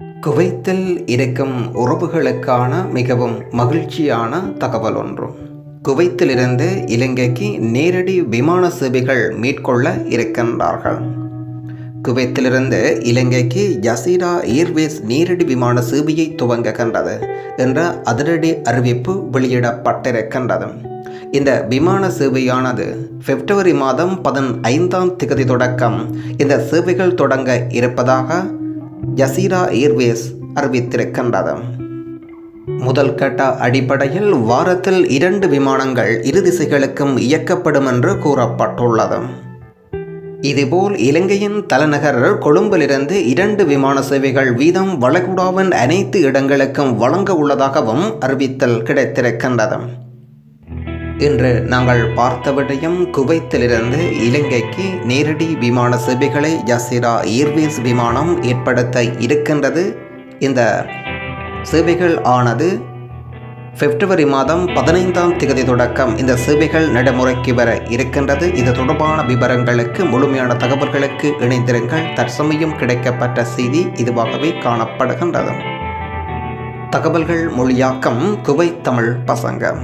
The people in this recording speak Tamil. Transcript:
குவைத்தில் இருக்கும் உறவுகளுக்கான மிகவும் மகிழ்ச்சியான தகவல் ஒன்று. குவைத்திலிருந்து இலங்கைக்கு நேரடி விமான சேவைகள் மேற்கொள்ள இருக்கின்றார்கள். குவைத்திலிருந்து இலங்கைக்கு ஜசீரா ஏர்வேஸ் நேரடி விமான சேவையை துவங்குகின்றது என்ற அதிரடி அறிவிப்பு வெளியிடப்பட்டிருக்கின்றது. இந்த விமான சேவையானது பிப்ரவரி மாதம் பதினைந்தாம் திகதி தொடக்கம். இந்த சேவைகள் தொடங்க இருப்பதாக ஜசீரா ஏர்வேஸ் அறிவித்திருக்கின்றது முதல் கட்ட அடிப்படையில் வாரத்தில் இரண்டு விமானங்கள் இரு திசைகளுக்கும் இயக்கப்படும் என்று கூறப்பட்டுள்ளது. இதுபோல் இலங்கையின் தலைநகர் கொழும்பிலிருந்து இரண்டு விமான சேவைகள் வீதம் வளைகுடாவின் அனைத்து இடங்களுக்கும் வழங்க உள்ளதாகவும் அறிவித்தல் கிடைத்திருக்கின்றது. இன்று நாங்கள் பார்த்த விடயம் குவைத்திலிருந்து இலங்கைக்கு நேரடி விமான சேவைகளை ஜசீரா ஏர்வேஸ் விமானம் ஏற்படுத்த இருக்கின்றது. இந்த சேவைகள் ஆனது பிப்ரவரி மாதம் பதினைந்தாம் திகதி தொடக்கம். இந்த சேவைகள் நடைமுறைக்கு வர இருக்கின்றது. இது தொடர்பான விவரங்களுக்கு முழுமையான தகவல்களுக்கு இணைந்திருங்கள். தற்சமயம் கிடைக்கப்பட்ட செய்தி இதுவாகவே காணப்படுகின்றது. தகவல்கள் மொழியாக்கம் குவை தமிழ் பசங்க